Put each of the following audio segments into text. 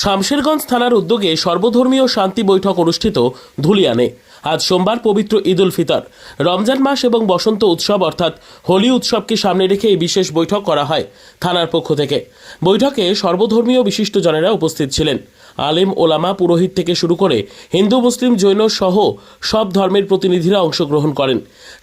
শামশেরগঞ্জ থানার উদ্যোগে সর্বধর্মীয় শান্তি বৈঠক অনুষ্ঠিত ধুলিয়ানে। আজ সোমবার পবিত্র ঈদ উল ফিতর। রমজান মাস এবং বসন্ত উৎসব অর্থাৎ হোলি উৎসবকে সামনে রেখে এই বিশেষ বৈঠক করা হয় থানার পক্ষ থেকে। বৈঠকে সর্বধর্মীয় বিশিষ্টজনেরা উপস্থিত ছিলেন। আলেম ওলামা পুরোহিত থেকে শুরু করে হিন্দু, মুসলিম, জৈন সহ সব ধর্মের প্রতিনিধিরা অংশগ্রহণ করেন।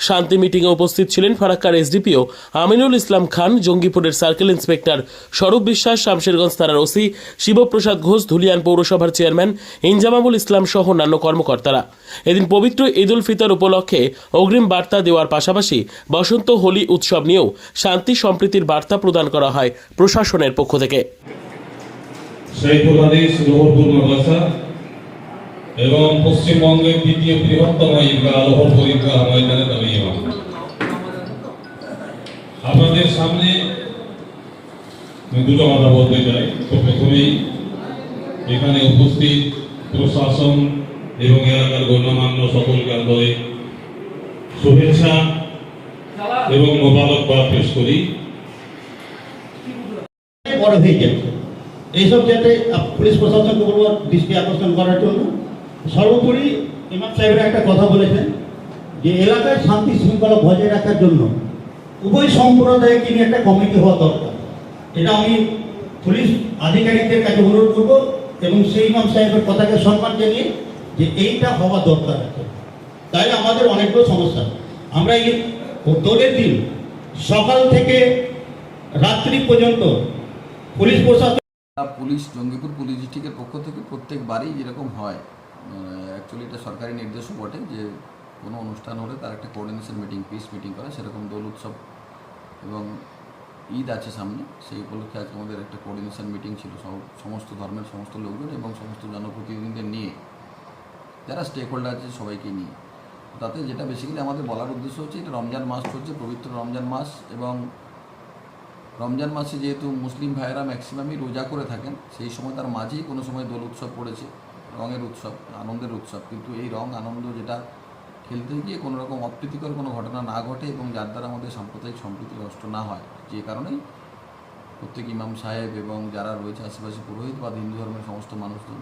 শান্তি মিটিংয়ে উপস্থিত ছিলেন ফারাক্কার এসডিপিও আমিনুল ইসলাম খান, জঙ্গিপুরের সার্কেল ইন্সপেক্টর স্বরূপ বিশ্বাস, শামশেরগঞ্জ থানার ওসি শিবপ্রসাদ ঘোষ, ধুলিয়ান পৌরসভার চেয়ারম্যান ইনজামামুল ইসলাম সহ অন্যান্য কর্মকর্তারা। এদিন পবিত্র ঈদ উল ফিতর উপলক্ষে অগ্রিম বার্তা দেওয়ার পাশাপাশি বসন্ত হোলি উৎসব নিয়েও শান্তি সম্প্রীতির বার্তা প্রদান করা হয় প্রশাসনের পক্ষ থেকে। শৈখুল হাদিস লোহরপুর মাদ্রাসা এবং পশ্চিমবঙ্গের দ্বিতীয় বৃহত্তম ঈদগাহ লোহরপুর ঈদগাহ ময়দানে তবে ইমাম আপনাদের সামনে দুটো কথা বলতে চাই। তো প্রথমেই এখানে উপস্থিত প্রশাসন এবং এলাকার গণ্যমান্য সকলকে আন্তরিক শুভেচ্ছা এবং মোবারকবাদ পেশ করি। বড় হয়ে যাচ্ছে এইসব যাতে পুলিশ প্রশাসনকে বলব, দৃষ্টি আকর্ষণ করার জন্য। সর্বোপরি ইমাম সাহেবরা একটা কথা বলেছেন, যে এলাকায় শান্তি শৃঙ্খলা বজায় রাখার জন্য উভয় সম্প্রদায়কে নিয়ে একটা কমিটি হওয়া দরকার। এটা আমি পুলিশ আধিকারিকদের কাছে অনুরোধ করব এবং সেই ইমাম সাহেবের কথাকে সম্মান জানিয়ে যে এইটা হওয়া দরকার আছে। তাই আমাদের অনেকগুলো সমস্যা। আমরা এই দোলের দিন সকাল থেকে রাত্রি পর্যন্ত পুলিশ প্রশাসন পুলিশ, জঙ্গিপুর পুলিশ ডিস্ট্রিক্টের পক্ষ থেকে প্রত্যেকবারই যেরকম হয় অ্যাকচুয়ালি এটা সরকারি নির্দেশও বটে যে কোনো অনুষ্ঠান হলে তার একটা কোঅর্ডিনেশন মিটিং পিস মিটিং করা, সেরকম দোল উৎসব এবং ঈদ আছে সামনে, সেই উপলক্ষে আজকে আমাদের একটা কোঅর্ডিনেশন মিটিং ছিল সমস্ত ধর্মের সমস্ত লোকজন এবং সমস্ত জনপ্রতিনিধিদের নিয়ে, যারা স্টেক হোল্ডার আছে সবাইকে নিয়ে। তাতে যেটা বেসিক্যালি আমাদের বলার উদ্দেশ্য হচ্ছে এটা রমজান মাস চলছে, পবিত্র রমজান মাস এবং রমজান মাসে যেহেতু মুসলিম ভাইয়েরা ম্যাক্সিমামই রোজা করে থাকেন, সেই সময় তার মাঝেই কোনো সময় দোল উৎসব পড়েছে, রঙের উৎসব, আনন্দের উৎসব। কিন্তু এই রং, আনন্দ যেটা খেলতে গিয়ে কোনো রকম অপ্রীতিকর কোনো ঘটনা না ঘটে এবং যার দ্বারা আমাদের সাম্প্রদায়িক সম্প্রীতি নষ্ট না হয়। যে কারণেই প্রত্যেক ইমাম সাহেব এবং যারা রয়েছে আশেপাশে পুরোহিত বা হিন্দু ধর্মের সমস্ত মানুষজন,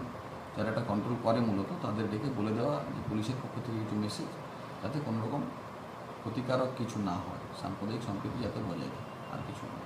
যারা এটা কন্ট্রোল করে মূলত, তাদের ডেকে বলে দেওয়া যে পুলিশের পক্ষ থেকে কিছু মেসেজ যাতে কোনো রকম ক্ষতিকারক কিছু না হয়, সাম্প্রদায়িক সম্প্রীতি যাতে বজায় থাকে, আর কিছু না।